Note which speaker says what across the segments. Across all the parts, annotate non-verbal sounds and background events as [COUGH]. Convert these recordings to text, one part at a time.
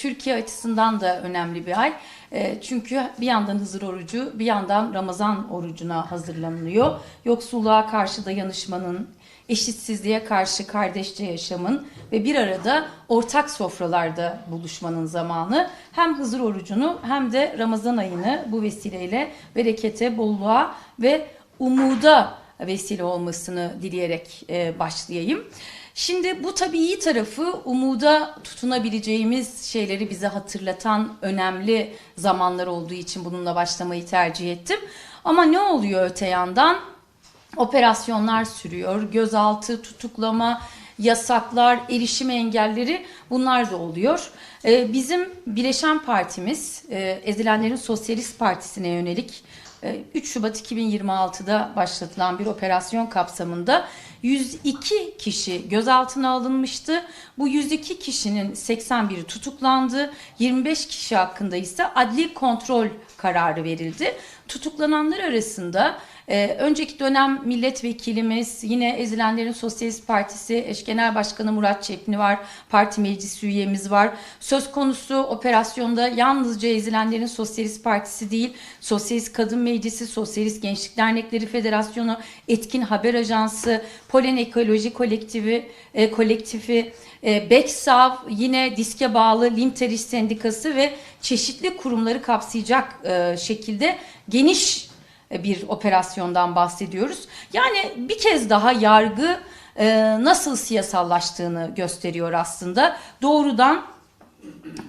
Speaker 1: Türkiye açısından da önemli bir ay. E, çünkü bir yandan Hızır orucu, bir yandan Ramazan orucuna hazırlanılıyor. Yoksulluğa karşı dayanışmanın, eşitsizliğe karşı kardeşçe yaşamın ve bir arada ortak sofralarda buluşmanın zamanı. Hem Hızır orucunu hem de Ramazan ayını bu vesileyle berekete, bolluğa ve umuda vesile olmasını dileyerek e, başlayayım. Şimdi bu tabii iyi tarafı umuda tutunabileceğimiz şeyleri bize hatırlatan önemli zamanlar olduğu için bununla başlamayı tercih ettim. Ama ne oluyor öte yandan? Operasyonlar sürüyor, gözaltı, tutuklama, yasaklar, erişim engelleri bunlar da oluyor. Ee, bizim Bileşen Partimiz, e, Ezilenlerin Sosyalist Partisi'ne yönelik e, 3 Şubat 2026'da başlatılan bir operasyon kapsamında 102 kişi gözaltına alınmıştı. Bu 102 kişinin 81'i tutuklandı. 25 kişi hakkında ise adli kontrol kararı verildi. Tutuklananlar arasında ee, önceki dönem milletvekilimiz, yine Ezilenlerin Sosyalist Partisi eş genel başkanı Murat Çepni var, parti meclis üyemiz var. Söz konusu operasyonda yalnızca Ezilenlerin Sosyalist Partisi değil, Sosyalist Kadın Meclisi, Sosyalist Gençlik Dernekleri Federasyonu, Etkin Haber Ajansı, Polen Ekoloji Kolektifi, e, kolektifi e, Beksav, yine diske bağlı Limter Sendikası ve çeşitli kurumları kapsayacak e, şekilde geniş bir operasyondan bahsediyoruz. Yani bir kez daha yargı e, nasıl siyasallaştığını gösteriyor aslında. Doğrudan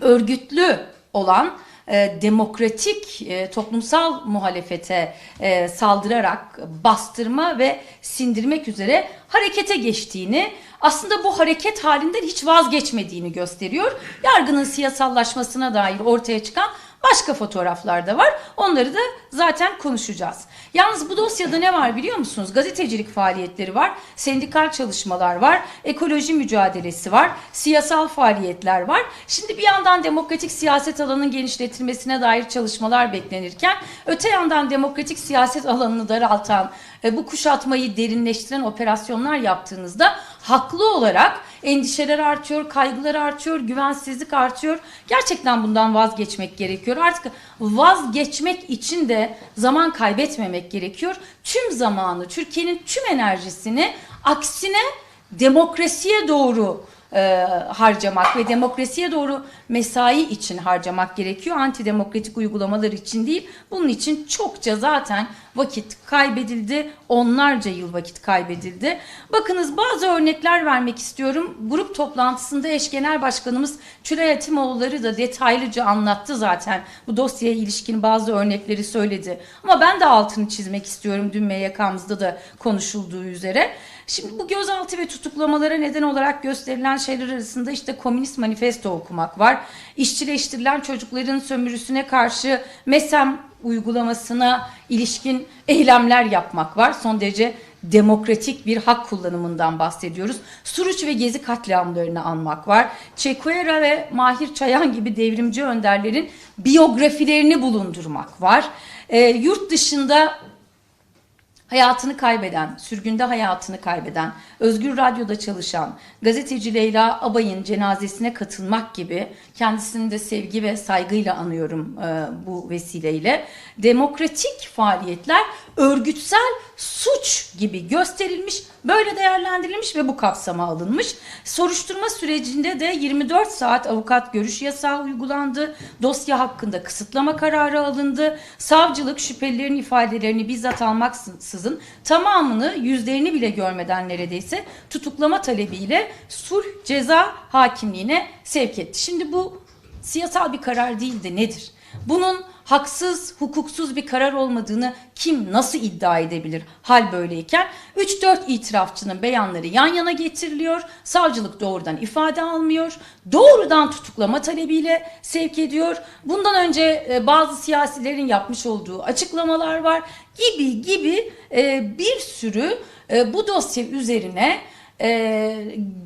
Speaker 1: örgütlü olan e, demokratik e, toplumsal muhalefete e, saldırarak bastırma ve sindirmek üzere harekete geçtiğini aslında bu hareket halinden hiç vazgeçmediğini gösteriyor. Yargının siyasallaşmasına dair ortaya çıkan Başka fotoğraflar da var. Onları da zaten konuşacağız. Yalnız bu dosyada ne var biliyor musunuz? Gazetecilik faaliyetleri var, sendikal çalışmalar var, ekoloji mücadelesi var, siyasal faaliyetler var. Şimdi bir yandan demokratik siyaset alanının genişletilmesine dair çalışmalar beklenirken öte yandan demokratik siyaset alanını daraltan, e, bu kuşatmayı derinleştiren operasyonlar yaptığınızda haklı olarak endişeler artıyor, kaygılar artıyor, güvensizlik artıyor. Gerçekten bundan vazgeçmek gerekiyor. Artık vazgeçmek için de zaman kaybetmemek gerekiyor. Tüm zamanı, Türkiye'nin tüm enerjisini aksine demokrasiye doğru e, harcamak ve demokrasiye doğru mesai için harcamak gerekiyor. Antidemokratik uygulamalar için değil. Bunun için çokça zaten vakit kaybedildi. Onlarca yıl vakit kaybedildi. Bakınız bazı örnekler vermek istiyorum. Grup toplantısında eş genel başkanımız Tülay Atimoğulları da detaylıca anlattı zaten. Bu dosyaya ilişkin bazı örnekleri söyledi. Ama ben de altını çizmek istiyorum dün MYK'mızda da konuşulduğu üzere. Şimdi bu gözaltı ve tutuklamalara neden olarak gösterilen şeyler arasında işte komünist manifesto okumak var. İşçileştirilen çocukların sömürüsüne karşı MESEM uygulamasına ilişkin eylemler yapmak var. Son derece demokratik bir hak kullanımından bahsediyoruz. Suruç ve Gezi katliamlarını anmak var. Che Guevara ve Mahir Çayan gibi devrimci önderlerin biyografilerini bulundurmak var. E, yurt dışında hayatını kaybeden, sürgünde hayatını kaybeden, Özgür Radyo'da çalışan gazeteci Leyla Abay'ın cenazesine katılmak gibi kendisini de sevgi ve saygıyla anıyorum e, bu vesileyle. Demokratik faaliyetler örgütsel suç gibi gösterilmiş, böyle değerlendirilmiş ve bu kapsama alınmış. Soruşturma sürecinde de 24 saat avukat görüş yasağı uygulandı. Dosya hakkında kısıtlama kararı alındı. Savcılık şüphelilerin ifadelerini bizzat almaksızın tamamını yüzlerini bile görmeden neredeyse tutuklama talebiyle sulh ceza hakimliğine sevk etti. Şimdi bu siyasal bir karar değil de nedir? Bunun haksız, hukuksuz bir karar olmadığını kim nasıl iddia edebilir hal böyleyken? 3-4 itirafçının beyanları yan yana getiriliyor. Savcılık doğrudan ifade almıyor. Doğrudan tutuklama talebiyle sevk ediyor. Bundan önce e, bazı siyasilerin yapmış olduğu açıklamalar var gibi gibi e, bir sürü e, bu dosya üzerine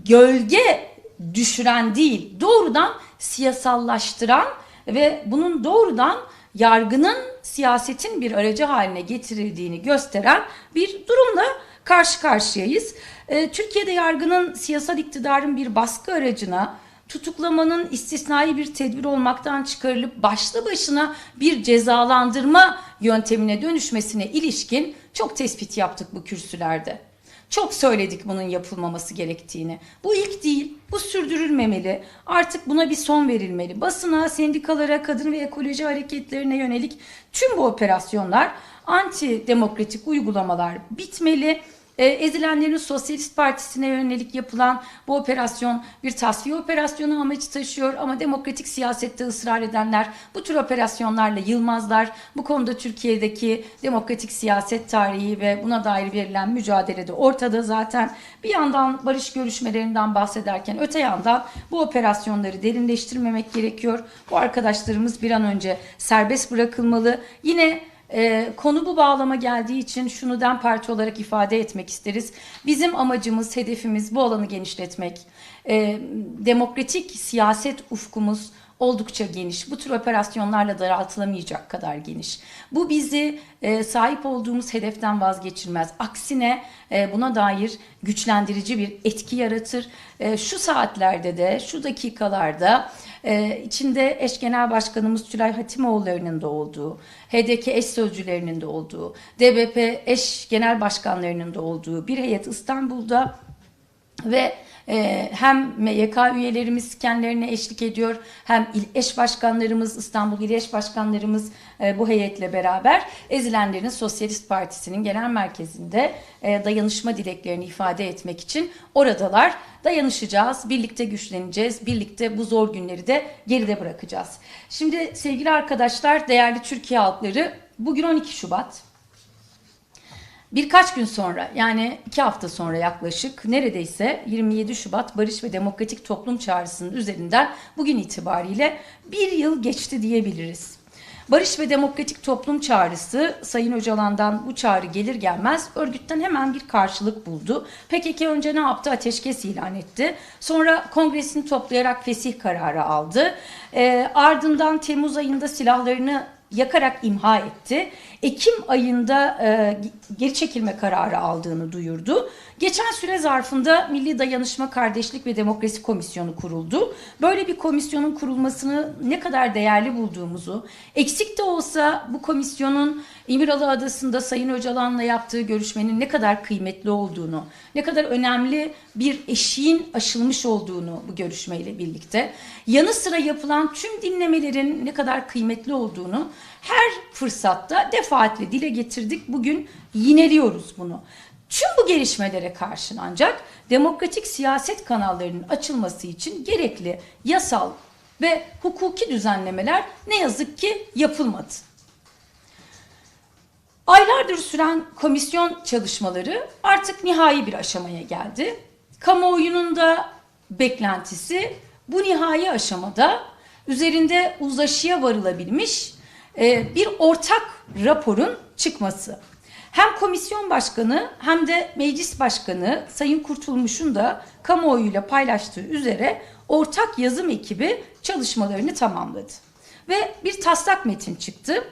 Speaker 1: gölge düşüren değil doğrudan siyasallaştıran ve bunun doğrudan yargının siyasetin bir aracı haline getirildiğini gösteren bir durumla karşı karşıyayız. Ee, Türkiye'de yargının siyasal iktidarın bir baskı aracına tutuklamanın istisnai bir tedbir olmaktan çıkarılıp başlı başına bir cezalandırma yöntemine dönüşmesine ilişkin çok tespit yaptık bu kürsülerde. Çok söyledik bunun yapılmaması gerektiğini. Bu ilk değil, bu sürdürülmemeli. Artık buna bir son verilmeli. Basına, sendikalara, kadın ve ekoloji hareketlerine yönelik tüm bu operasyonlar, anti demokratik uygulamalar bitmeli. E, ezilenlerin Sosyalist Partisi'ne yönelik yapılan bu operasyon bir tasfiye operasyonu amacı taşıyor ama demokratik siyasette ısrar edenler bu tür operasyonlarla yılmazlar. Bu konuda Türkiye'deki demokratik siyaset tarihi ve buna dair verilen mücadele de ortada zaten. Bir yandan barış görüşmelerinden bahsederken öte yandan bu operasyonları derinleştirmemek gerekiyor. Bu arkadaşlarımız bir an önce serbest bırakılmalı. Yine ee, konu bu bağlama geldiği için şunu DEM Parti olarak ifade etmek isteriz. Bizim amacımız, hedefimiz bu alanı genişletmek. Ee, demokratik siyaset ufkumuz oldukça geniş. Bu tür operasyonlarla daraltılamayacak kadar geniş. Bu bizi e, sahip olduğumuz hedeften vazgeçirmez. Aksine e, buna dair güçlendirici bir etki yaratır. E, şu saatlerde de, şu dakikalarda e, içinde eş genel başkanımız Tülay Hatimoğulları'nın da olduğu, HDK eş sözcülerinin de olduğu, DBP eş genel başkanlarının da olduğu bir heyet İstanbul'da ve e, hem MYK üyelerimiz kendilerine eşlik ediyor hem il eş başkanlarımız İstanbul il eş başkanlarımız e, bu heyetle beraber Ezilenlerin Sosyalist Partisi'nin genel merkezinde e, dayanışma dileklerini ifade etmek için oradalar. Dayanışacağız, birlikte güçleneceğiz, birlikte bu zor günleri de geride bırakacağız. Şimdi sevgili arkadaşlar, değerli Türkiye halkları bugün 12 Şubat. Birkaç gün sonra yani iki hafta sonra yaklaşık neredeyse 27 Şubat Barış ve Demokratik Toplum Çağrısı'nın üzerinden bugün itibariyle bir yıl geçti diyebiliriz. Barış ve Demokratik Toplum Çağrısı Sayın Öcalan'dan bu çağrı gelir gelmez örgütten hemen bir karşılık buldu. PKK önce ne yaptı? Ateşkes ilan etti. Sonra kongresini toplayarak fesih kararı aldı. E, ardından Temmuz ayında silahlarını yakarak imha etti. Ekim ayında e, geri çekilme kararı aldığını duyurdu. Geçen süre zarfında Milli Dayanışma Kardeşlik ve Demokrasi Komisyonu kuruldu. Böyle bir komisyonun kurulmasını ne kadar değerli bulduğumuzu, eksik de olsa bu komisyonun İmralı Adası'nda Sayın Öcalan'la yaptığı görüşmenin ne kadar kıymetli olduğunu, ne kadar önemli bir eşiğin aşılmış olduğunu bu görüşmeyle birlikte, yanı sıra yapılan tüm dinlemelerin ne kadar kıymetli olduğunu her fırsatta defaatle dile getirdik. Bugün yineliyoruz bunu. Tüm bu gelişmelere karşın ancak demokratik siyaset kanallarının açılması için gerekli yasal ve hukuki düzenlemeler ne yazık ki yapılmadı. Aylardır süren komisyon çalışmaları artık nihai bir aşamaya geldi. Kamuoyunun da beklentisi bu nihai aşamada üzerinde uzlaşıya varılabilmiş e, bir ortak raporun çıkması. Hem komisyon başkanı hem de meclis başkanı Sayın Kurtulmuş'un da kamuoyuyla paylaştığı üzere ortak yazım ekibi çalışmalarını tamamladı. Ve bir taslak metin çıktı.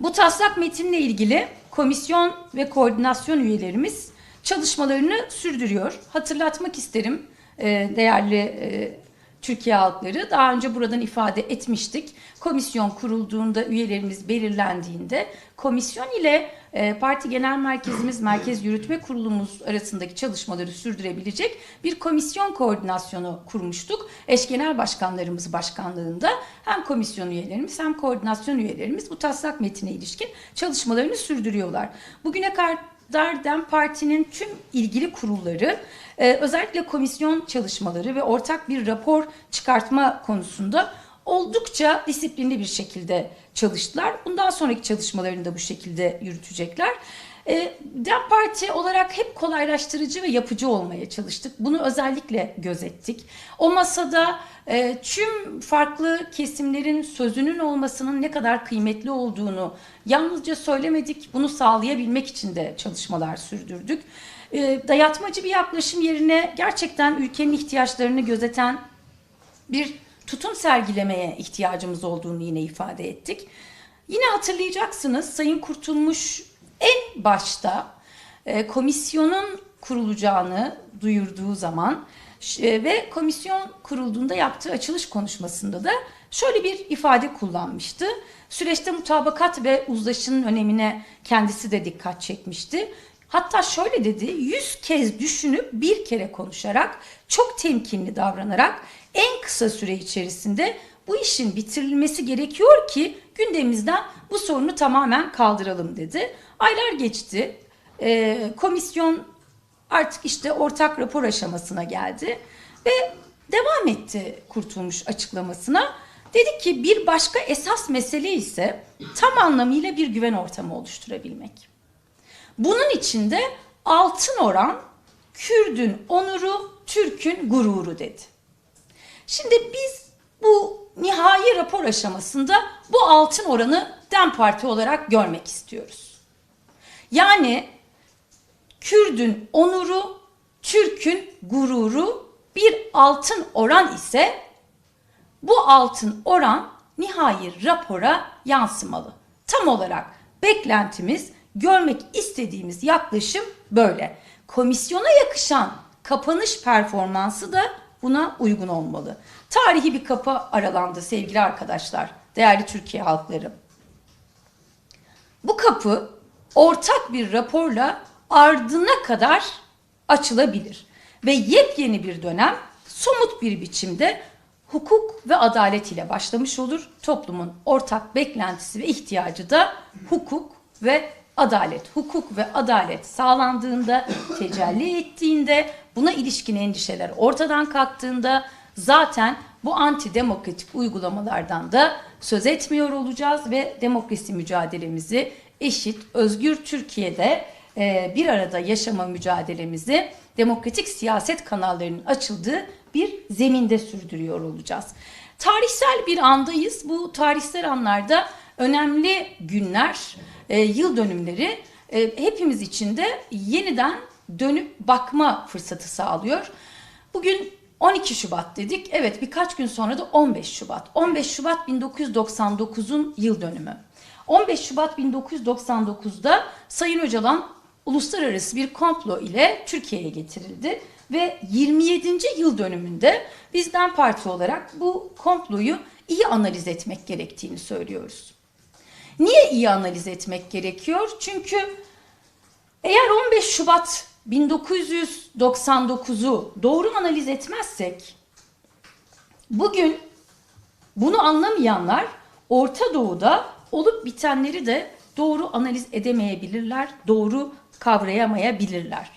Speaker 1: Bu taslak metinle ilgili komisyon ve koordinasyon üyelerimiz çalışmalarını sürdürüyor. Hatırlatmak isterim e, değerli e, Türkiye halkları daha önce buradan ifade etmiştik. Komisyon kurulduğunda üyelerimiz belirlendiğinde komisyon ile e, parti genel merkezimiz Merkez Yürütme Kurulumuz arasındaki çalışmaları sürdürebilecek bir komisyon koordinasyonu kurmuştuk. Eş genel başkanlarımız başkanlığında hem komisyon üyelerimiz hem koordinasyon üyelerimiz bu taslak metine ilişkin çalışmalarını sürdürüyorlar. Bugüne kadar Dardem Parti'nin tüm ilgili kurulları e, özellikle komisyon çalışmaları ve ortak bir rapor çıkartma konusunda oldukça disiplinli bir şekilde çalıştılar. Bundan sonraki çalışmalarını da bu şekilde yürütecekler. E, Dem Parti olarak hep kolaylaştırıcı ve yapıcı olmaya çalıştık. Bunu özellikle gözettik. O masada e, tüm farklı kesimlerin sözünün olmasının ne kadar kıymetli olduğunu yalnızca söylemedik. Bunu sağlayabilmek için de çalışmalar sürdürdük. E, dayatmacı bir yaklaşım yerine gerçekten ülkenin ihtiyaçlarını gözeten bir tutum sergilemeye ihtiyacımız olduğunu yine ifade ettik. Yine hatırlayacaksınız Sayın Kurtulmuş en başta e, komisyonun kurulacağını duyurduğu zaman e, Ve komisyon kurulduğunda yaptığı açılış konuşmasında da şöyle bir ifade kullanmıştı. Süreçte mutabakat ve uzlaşının önemine kendisi de dikkat çekmişti. Hatta şöyle dedi, yüz kez düşünüp bir kere konuşarak, çok temkinli davranarak en kısa süre içerisinde bu işin bitirilmesi gerekiyor ki gündemimizden bu sorunu tamamen kaldıralım dedi. Aylar geçti. Ee, komisyon artık işte ortak rapor aşamasına geldi ve devam etti Kurtulmuş açıklamasına. Dedi ki bir başka esas mesele ise tam anlamıyla bir güven ortamı oluşturabilmek. Bunun içinde altın oran Kürdün onuru, Türk'ün gururu dedi. Şimdi biz bu nihai rapor aşamasında bu altın oranı DEM Parti olarak görmek istiyoruz. Yani Kürdün onuru, Türk'ün gururu bir altın oran ise bu altın oran nihai rapora yansımalı. Tam olarak beklentimiz, görmek istediğimiz yaklaşım böyle. Komisyona yakışan kapanış performansı da buna uygun olmalı. Tarihi bir kapı aralandı sevgili arkadaşlar, değerli Türkiye halkları. Bu kapı ortak bir raporla ardına kadar açılabilir ve yepyeni bir dönem somut bir biçimde hukuk ve adalet ile başlamış olur. Toplumun ortak beklentisi ve ihtiyacı da hukuk ve adalet. Hukuk ve adalet sağlandığında, [COUGHS] tecelli ettiğinde, buna ilişkin endişeler ortadan kalktığında zaten bu antidemokratik uygulamalardan da söz etmiyor olacağız ve demokrasi mücadelemizi eşit, özgür Türkiye'de e, bir arada yaşama mücadelemizi demokratik siyaset kanallarının açıldığı bir zeminde sürdürüyor olacağız. Tarihsel bir andayız. Bu tarihsel anlarda önemli günler, e, yıl dönümleri e, hepimiz için de yeniden dönüp bakma fırsatı sağlıyor. Bugün 12 Şubat dedik. Evet birkaç gün sonra da 15 Şubat. 15 Şubat 1999'un yıl dönümü. 15 Şubat 1999'da Sayın Öcalan uluslararası bir komplo ile Türkiye'ye getirildi ve 27. yıl dönümünde bizden parti olarak bu komployu iyi analiz etmek gerektiğini söylüyoruz. Niye iyi analiz etmek gerekiyor? Çünkü eğer 15 Şubat 1999'u doğru analiz etmezsek bugün bunu anlamayanlar Orta Doğu'da olup bitenleri de doğru analiz edemeyebilirler, doğru kavrayamayabilirler.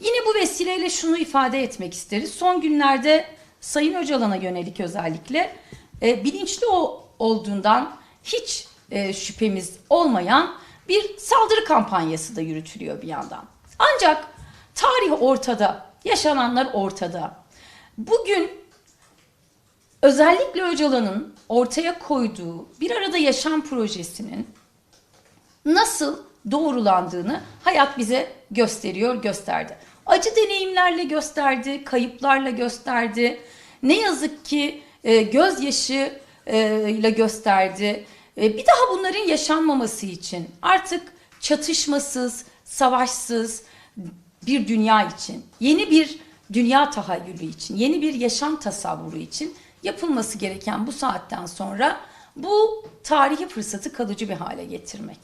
Speaker 1: Yine bu vesileyle şunu ifade etmek isteriz. Son günlerde Sayın Öcalan'a yönelik özellikle e, bilinçli o, olduğundan hiç e, şüphemiz olmayan bir saldırı kampanyası da yürütülüyor bir yandan. Ancak tarih ortada, yaşananlar ortada. Bugün özellikle Öcalan'ın ortaya koyduğu bir arada yaşam projesinin nasıl doğrulandığını hayat bize gösteriyor, gösterdi. Acı deneyimlerle gösterdi, kayıplarla gösterdi. Ne yazık ki e, gözyaşı ile gösterdi. E, bir daha bunların yaşanmaması için artık çatışmasız, savaşsız bir dünya için, yeni bir dünya tahayyülü için, yeni bir yaşam tasavvuru için yapılması gereken bu saatten sonra bu tarihi fırsatı kalıcı bir hale getirmek.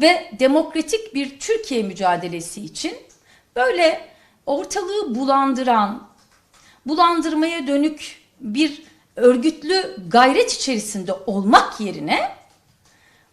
Speaker 1: Ve demokratik bir Türkiye mücadelesi için böyle ortalığı bulandıran, bulandırmaya dönük bir örgütlü gayret içerisinde olmak yerine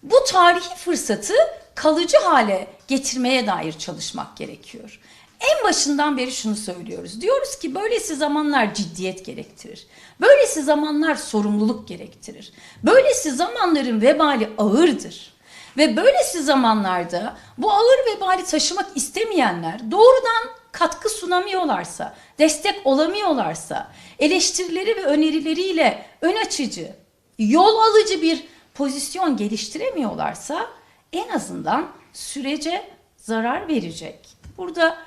Speaker 1: bu tarihi fırsatı kalıcı hale getirmeye dair çalışmak gerekiyor. En başından beri şunu söylüyoruz. Diyoruz ki böylesi zamanlar ciddiyet gerektirir. Böylesi zamanlar sorumluluk gerektirir. Böylesi zamanların vebali ağırdır. Ve böylesi zamanlarda bu ağır vebali taşımak istemeyenler doğrudan katkı sunamıyorlarsa, destek olamıyorlarsa, eleştirileri ve önerileriyle ön açıcı, yol alıcı bir pozisyon geliştiremiyorlarsa en azından sürece zarar verecek. Burada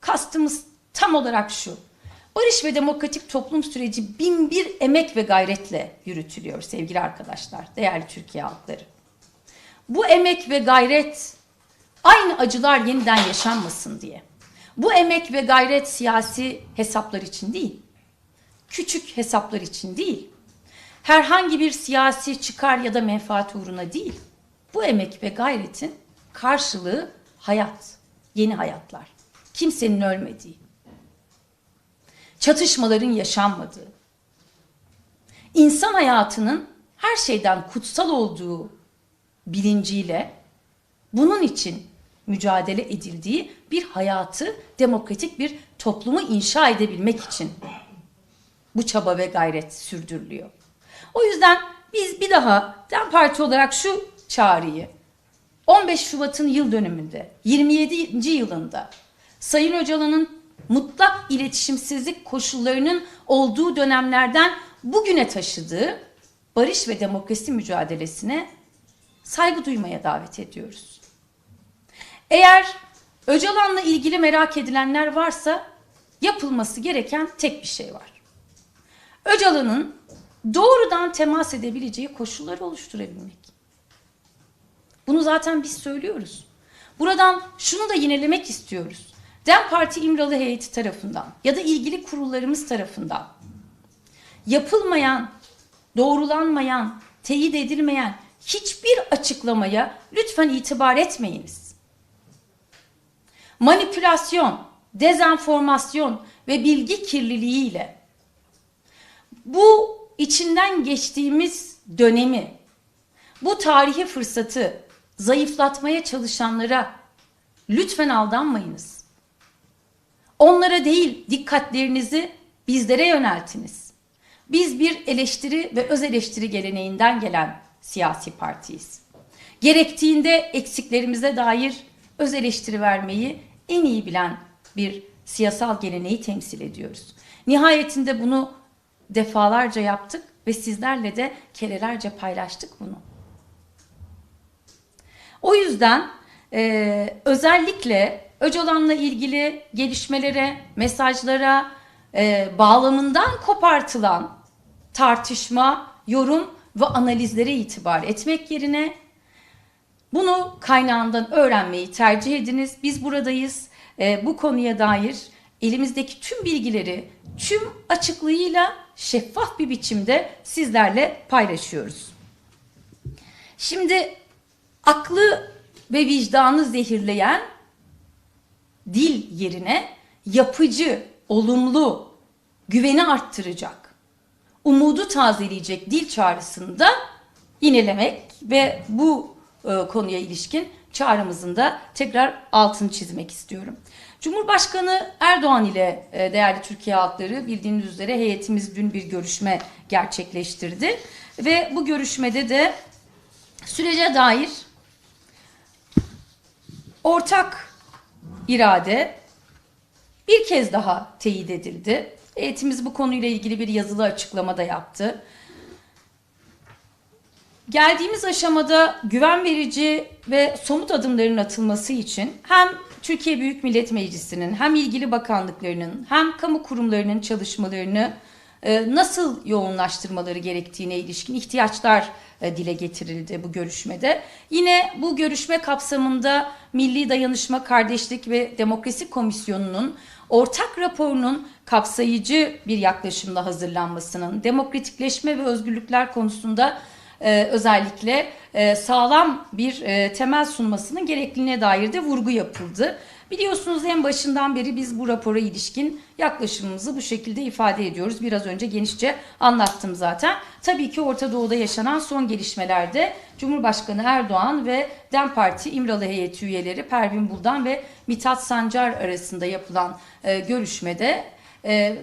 Speaker 1: kastımız tam olarak şu. Barış ve demokratik toplum süreci bin bir emek ve gayretle yürütülüyor sevgili arkadaşlar, değerli Türkiye halkları. Bu emek ve gayret aynı acılar yeniden yaşanmasın diye. Bu emek ve gayret siyasi hesaplar için değil. Küçük hesaplar için değil. Herhangi bir siyasi çıkar ya da menfaat uğruna değil. Bu emek ve gayretin karşılığı hayat, yeni hayatlar. Kimsenin ölmediği, çatışmaların yaşanmadığı, insan hayatının her şeyden kutsal olduğu bilinciyle bunun için mücadele edildiği bir hayatı, demokratik bir toplumu inşa edebilmek için bu çaba ve gayret sürdürülüyor. O yüzden biz bir daha DEM Parti olarak şu çağrıyı 15 Şubat'ın yıl dönümünde 27. yılında Sayın Öcalan'ın mutlak iletişimsizlik koşullarının olduğu dönemlerden bugüne taşıdığı barış ve demokrasi mücadelesine saygı duymaya davet ediyoruz. Eğer Öcalan'la ilgili merak edilenler varsa yapılması gereken tek bir şey var. Öcalan'ın doğrudan temas edebileceği koşulları oluşturabilmek. Bunu zaten biz söylüyoruz. Buradan şunu da yinelemek istiyoruz. DEM Parti İmralı heyeti tarafından ya da ilgili kurullarımız tarafından yapılmayan, doğrulanmayan, teyit edilmeyen hiçbir açıklamaya lütfen itibar etmeyiniz. Manipülasyon, dezenformasyon ve bilgi kirliliğiyle bu içinden geçtiğimiz dönemi, bu tarihi fırsatı zayıflatmaya çalışanlara lütfen aldanmayınız. Onlara değil dikkatlerinizi bizlere yöneltiniz. Biz bir eleştiri ve öz eleştiri geleneğinden gelen siyasi partiyiz. Gerektiğinde eksiklerimize dair öz eleştiri vermeyi en iyi bilen bir siyasal geleneği temsil ediyoruz. Nihayetinde bunu defalarca yaptık ve sizlerle de kerelerce paylaştık bunu. O yüzden e, özellikle Öcalan'la ilgili gelişmelere, mesajlara, e, bağlamından kopartılan tartışma, yorum ve analizlere itibar etmek yerine bunu kaynağından öğrenmeyi tercih ediniz. Biz buradayız. E, bu konuya dair elimizdeki tüm bilgileri tüm açıklığıyla şeffaf bir biçimde sizlerle paylaşıyoruz. Şimdi aklı ve vicdanı zehirleyen dil yerine yapıcı, olumlu, güveni arttıracak, umudu tazeleyecek dil çağrısında yinelemek ve bu e, konuya ilişkin çağrımızın da tekrar altını çizmek istiyorum. Cumhurbaşkanı Erdoğan ile e, değerli Türkiye halkları bildiğiniz üzere heyetimiz dün bir görüşme gerçekleştirdi. Ve bu görüşmede de sürece dair ortak irade bir kez daha teyit edildi. Heyetimiz bu konuyla ilgili bir yazılı açıklama da yaptı. Geldiğimiz aşamada güven verici ve somut adımların atılması için hem Türkiye Büyük Millet Meclisi'nin hem ilgili bakanlıklarının hem kamu kurumlarının çalışmalarını e, nasıl yoğunlaştırmaları gerektiğine ilişkin ihtiyaçlar e, dile getirildi bu görüşmede. Yine bu görüşme kapsamında Milli Dayanışma, Kardeşlik ve Demokrasi Komisyonu'nun ortak raporunun kapsayıcı bir yaklaşımla hazırlanmasının, demokratikleşme ve özgürlükler konusunda e, özellikle e, sağlam bir e, temel sunmasının gerekliliğine dair de vurgu yapıldı. Biliyorsunuz en başından beri biz bu rapora ilişkin yaklaşımımızı bu şekilde ifade ediyoruz. Biraz önce genişçe anlattım zaten. Tabii ki Orta Doğu'da yaşanan son gelişmelerde Cumhurbaşkanı Erdoğan ve DEM Parti İmralı heyeti üyeleri Pervin Buldan ve Mithat Sancar arasında yapılan e, görüşmede e,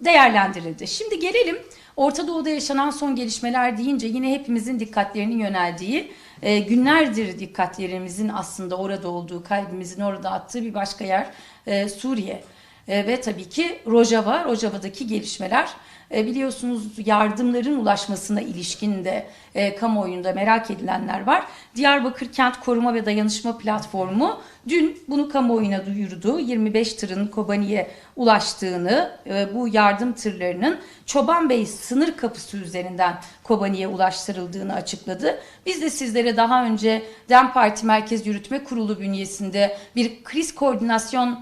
Speaker 1: değerlendirildi. Şimdi gelelim Orta Doğu'da yaşanan son gelişmeler deyince yine hepimizin dikkatlerinin yöneldiği, e, günlerdir dikkatlerimizin aslında orada olduğu, kalbimizin orada attığı bir başka yer e, Suriye. E, ve tabii ki Rojava, Rojava'daki gelişmeler. E, biliyorsunuz yardımların ulaşmasına ilişkin de e, kamuoyunda merak edilenler var. Diyarbakır Kent Koruma ve Dayanışma Platformu dün bunu kamuoyuna duyurdu. 25 tırın Kobani'ye ulaştığını, e, bu yardım tırlarının Çoban Bey sınır kapısı üzerinden Kobani'ye ulaştırıldığını açıkladı. Biz de sizlere daha önce DEM Parti Merkez Yürütme Kurulu bünyesinde bir kriz koordinasyonu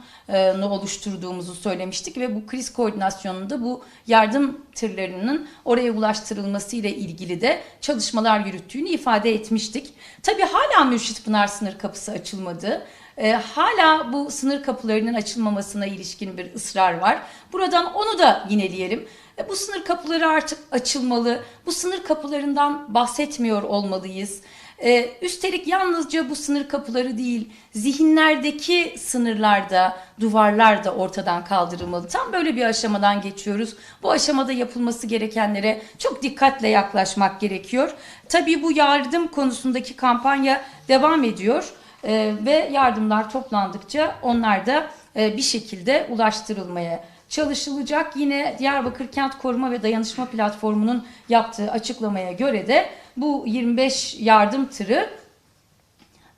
Speaker 1: oluşturduğumuzu söylemiştik ve bu kriz koordinasyonunda bu yardım tırlarının oraya ulaştırılması ile ilgili de çalışmalar yürüttüğünü ifade etmiştik. Tabii hala Mürşit Pınar sınır kapısı açılmadı. E, hala bu sınır kapılarının açılmamasına ilişkin bir ısrar var. Buradan onu da yineleyelim. E, bu sınır kapıları artık açılmalı. Bu sınır kapılarından bahsetmiyor olmalıyız. Ee, üstelik yalnızca bu sınır kapıları değil, zihinlerdeki sınırlarda, duvarlar da ortadan kaldırılmalı. Tam böyle bir aşamadan geçiyoruz. Bu aşamada yapılması gerekenlere çok dikkatle yaklaşmak gerekiyor. Tabii bu yardım konusundaki kampanya devam ediyor Ee, ve yardımlar toplandıkça onlar da e, bir şekilde ulaştırılmaya çalışılacak. Yine Diyarbakır Kent Koruma ve Dayanışma Platformu'nun yaptığı açıklamaya göre de bu 25 yardım tırı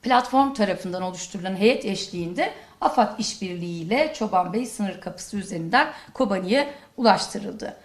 Speaker 1: platform tarafından oluşturulan heyet eşliğinde AFAD işbirliğiyle Çoban Bey sınır kapısı üzerinden Kobani'ye ulaştırıldı.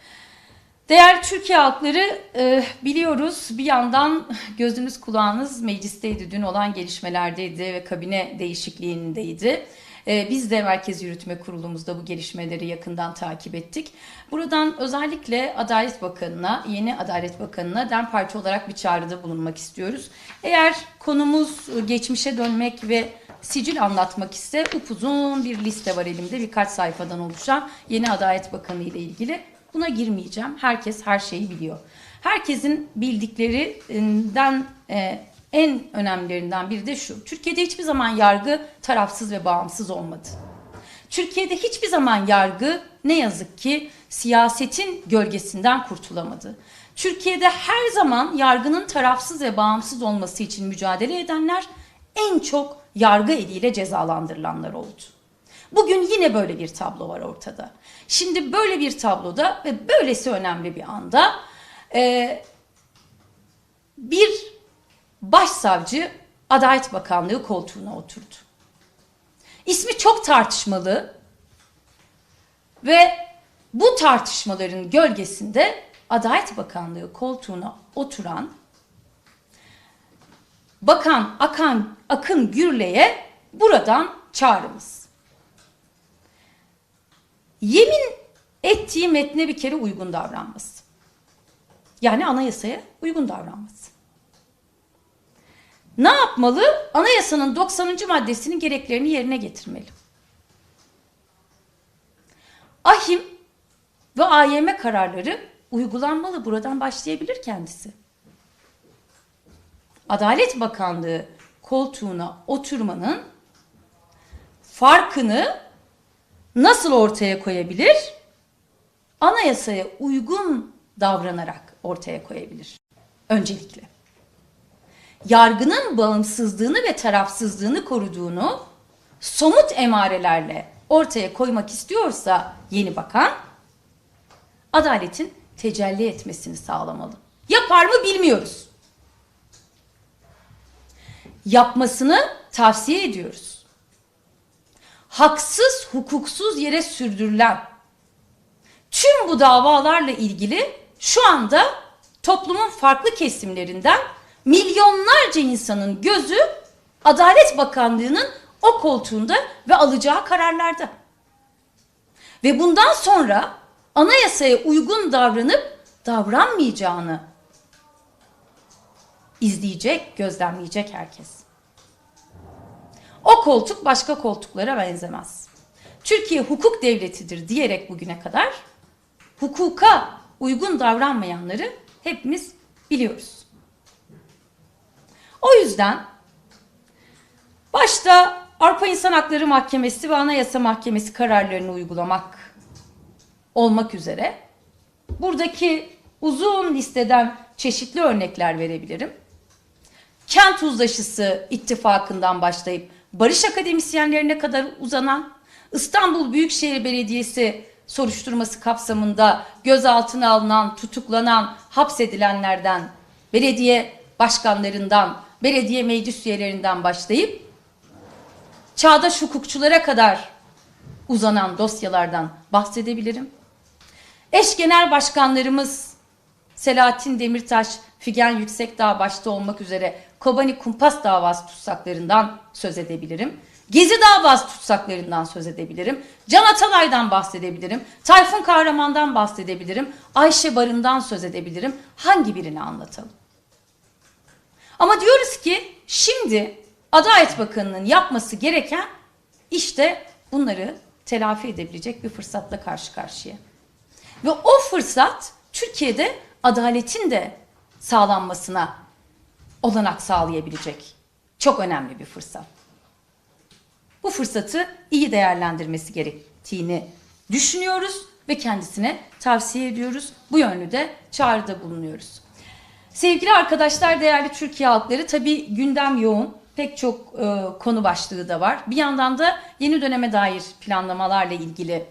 Speaker 1: Değerli Türkiye halkları e, biliyoruz bir yandan gözünüz kulağınız meclisteydi. Dün olan gelişmelerdeydi ve kabine değişikliğindeydi. E, biz de Merkez Yürütme Kurulumuzda bu gelişmeleri yakından takip ettik. Buradan özellikle Adalet Bakanı'na, yeni Adalet Bakanı'na DEM Parti olarak bir çağrıda bulunmak istiyoruz. Eğer konumuz geçmişe dönmek ve sicil anlatmak ise upuzun bir liste var elimde birkaç sayfadan oluşan yeni Adalet Bakanı ile ilgili. Buna girmeyeceğim. Herkes her şeyi biliyor. Herkesin bildiklerinden e, en önemlilerinden biri de şu. Türkiye'de hiçbir zaman yargı tarafsız ve bağımsız olmadı. Türkiye'de hiçbir zaman yargı ne yazık ki siyasetin gölgesinden kurtulamadı. Türkiye'de her zaman yargının tarafsız ve bağımsız olması için mücadele edenler en çok yargı eliyle cezalandırılanlar oldu. Bugün yine böyle bir tablo var ortada. Şimdi böyle bir tabloda ve böylesi önemli bir anda e, bir başsavcı Adalet Bakanlığı koltuğuna oturdu. İsmi çok tartışmalı ve bu tartışmaların gölgesinde Adalet Bakanlığı koltuğuna oturan Bakan Akan Akın Gürle'ye buradan çağrımız. Yemin ettiği metne bir kere uygun davranması. Yani anayasaya uygun davranması. Ne yapmalı? Anayasanın 90. maddesinin gereklerini yerine getirmeli. Ahim ve AYM kararları uygulanmalı. Buradan başlayabilir kendisi. Adalet Bakanlığı koltuğuna oturmanın farkını nasıl ortaya koyabilir? Anayasaya uygun davranarak ortaya koyabilir. Öncelikle. Yargının bağımsızlığını ve tarafsızlığını koruduğunu somut emarelerle ortaya koymak istiyorsa yeni bakan adaletin tecelli etmesini sağlamalı. Yapar mı bilmiyoruz. Yapmasını tavsiye ediyoruz. Haksız, hukuksuz yere sürdürülen tüm bu davalarla ilgili şu anda toplumun farklı kesimlerinden milyonlarca insanın gözü Adalet Bakanlığı'nın o koltuğunda ve alacağı kararlarda. Ve bundan sonra anayasaya uygun davranıp davranmayacağını izleyecek, gözlemleyecek herkes. O koltuk başka koltuklara benzemez. Türkiye hukuk devletidir diyerek bugüne kadar hukuka uygun davranmayanları hepimiz biliyoruz. O yüzden başta Avrupa İnsan Hakları Mahkemesi ve Anayasa Mahkemesi kararlarını uygulamak olmak üzere buradaki uzun listeden çeşitli örnekler verebilirim. Kent Uzlaşısı ittifakından başlayıp barış akademisyenlerine kadar uzanan İstanbul Büyükşehir Belediyesi soruşturması kapsamında gözaltına alınan, tutuklanan, hapsedilenlerden, belediye başkanlarından, belediye meclis üyelerinden başlayıp çağdaş hukukçulara kadar uzanan dosyalardan bahsedebilirim. Eş genel başkanlarımız Selahattin Demirtaş, Figen Yüksekdağ başta olmak üzere Kobani Kumpas davası tutsaklarından söz edebilirim. Gezi davası tutsaklarından söz edebilirim. Can Atalay'dan bahsedebilirim. Tayfun Kahraman'dan bahsedebilirim. Ayşe Barın'dan söz edebilirim. Hangi birini anlatalım? Ama diyoruz ki şimdi Adalet Bakanı'nın yapması gereken işte bunları telafi edebilecek bir fırsatla karşı karşıya. Ve o fırsat Türkiye'de adaletin de sağlanmasına olanak sağlayabilecek çok önemli bir fırsat. Bu fırsatı iyi değerlendirmesi gerektiğini düşünüyoruz ve kendisine tavsiye ediyoruz. Bu yönlü de çağrıda bulunuyoruz. Sevgili arkadaşlar, değerli Türkiye halkları tabii gündem yoğun. Pek çok e, konu başlığı da var. Bir yandan da yeni döneme dair planlamalarla ilgili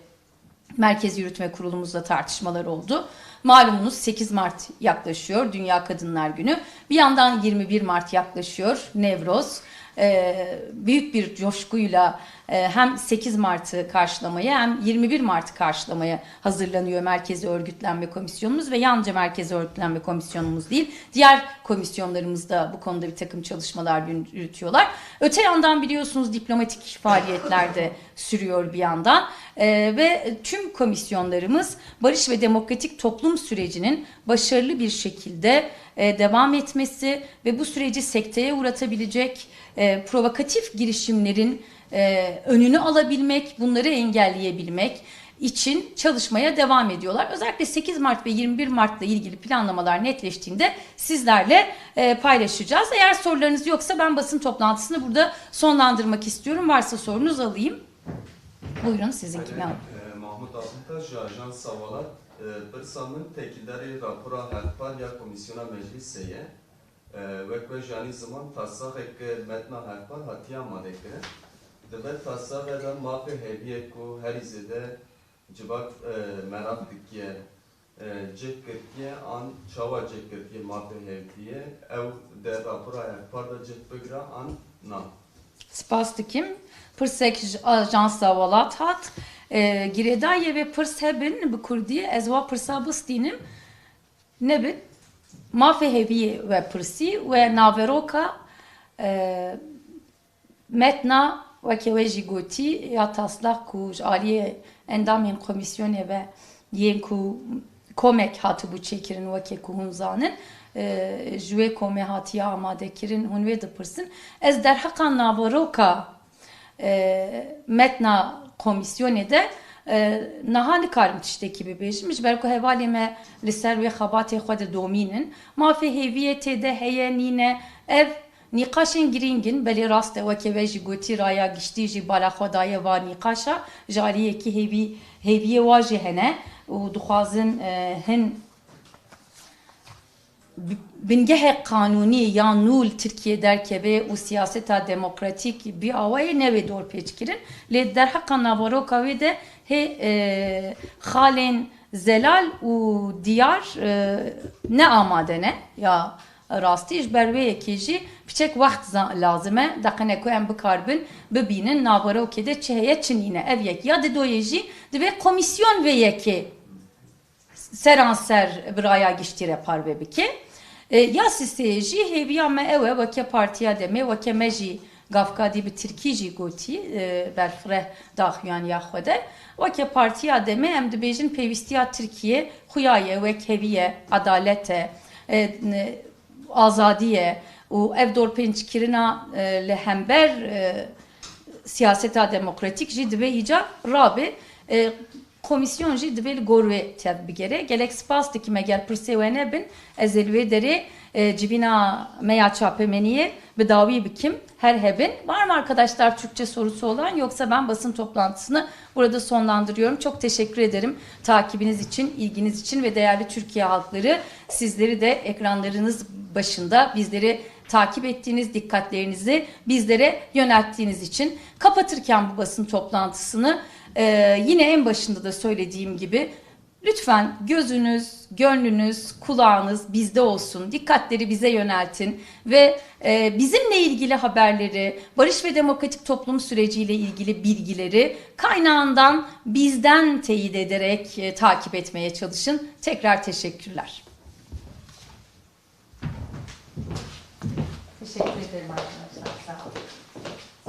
Speaker 1: Merkez Yürütme Kurulumuzda tartışmalar oldu. Malumunuz 8 Mart yaklaşıyor Dünya Kadınlar Günü. Bir yandan 21 Mart yaklaşıyor Nevroz. Ee, büyük bir coşkuyla e, hem 8 Mart'ı karşılamaya hem 21 Mart'ı karşılamaya hazırlanıyor Merkezi Örgütlenme Komisyonumuz ve yalnızca Merkezi Örgütlenme Komisyonumuz değil, diğer komisyonlarımız da bu konuda bir takım çalışmalar yürütüyorlar. Öte yandan biliyorsunuz diplomatik faaliyetler de sürüyor bir yandan Ee, ve tüm komisyonlarımız barış ve demokratik toplum sürecinin başarılı bir şekilde e, devam etmesi ve bu süreci sekteye uğratabilecek e, provokatif girişimlerin e, önünü alabilmek, bunları engelleyebilmek için çalışmaya devam ediyorlar. Özellikle 8 Mart ve 21 Mart'la ilgili planlamalar netleştiğinde sizlerle e, paylaşacağız. Eğer sorularınız yoksa ben basın toplantısını burada sonlandırmak istiyorum. Varsa sorunuz alayım. Buyurun sizinki.
Speaker 2: Hani, e, Mahmut Altıntaş, Ajans Savalat, e, Pırsam'ın tekilleri rapora herpar ya komisyona mecliseye ve ve jani zaman tasak ek metna herpar hatiya madeke. Deve tasak ve mafi hediye ku her izede cibak merak dikiye cek kirtiye an çava cek kirtiye mafi hediye ev de rapora herpar da cek begra an na.
Speaker 1: Spas dikim. Pırsek ajans havalat hat. E, Giredaye ve pırs hebin bu kurdiye ezva pırsa bıstinim. Ne bin? Mafi heviye ve pırsi ve naveroka e, metna ve keveji goti ya taslak ku aliye endamên komisyonê ve yên ku komek hatı bu çekirin weke ku hûn e, amadekirin hûn wê dipirsin ez derheqa navaroka e, metna komisyonê de e, niha nikarim tiştekî bibêjim. Ji ber ku hevalê me li ser wê xebatê xwe de domînin. Mafê hêviyê tê de heye nîne ev Nîqaşên girîngin. Belê rast e weke ve jî gotî raya giştî jî bala xwe daye va nîqaşa. Ji aliyekî hêvî hêviyê wa jî hene. Û dixwazin e, hin bingehê qanûnî ya nûl Tirkiye derkeve û siyaseta demokratîk bi awayê nevê dorpêçkirin lê derheqa navaroka wê de hê e, xalên zelal û diyar e, ne amade ne? Ya rastî ji ber wê yekê jî piçek wext lazime deqine ku em bikarbin bibînin navarokê de çi heye çi nîne ev yek. Ya di doyê jî divê komisyon vê yekê. Seran ser biraya giştîre parve bike. e, ya sistê jî hêviya me ew e weke partiya demê weke me jî gavkadî bi tirkî jî e, daxuyaniya xwe de weke partiya demê em dibêjin pêwîstiya Tirkiye xuya ye wek heviye adalete e, azadiye û ev dorpêncikirina e, li hember e, siyaseta demokratik jî dibe îca e, komisyon jî divê li gor wê tev bigere gelek spas dikime gel pirsê we nebin ez ê e, civîna meya çapemeniye bi dawî bikim her hebin. Var mı arkadaşlar Türkçe sorusu olan yoksa ben basın toplantısını burada sonlandırıyorum. Çok teşekkür ederim takibiniz için, ilginiz için ve değerli Türkiye halkları sizleri de ekranlarınız başında bizleri takip ettiğiniz dikkatlerinizi bizlere yönelttiğiniz için kapatırken bu basın toplantısını Ee, yine en başında da söylediğim gibi lütfen gözünüz, gönlünüz, kulağınız bizde olsun. Dikkatleri bize yöneltin ve e, bizimle ilgili haberleri, barış ve demokratik toplum süreciyle ilgili bilgileri kaynağından bizden teyit ederek e, takip etmeye çalışın. Tekrar teşekkürler. Teşekkür ederim arkadaşlar. Sağ olun.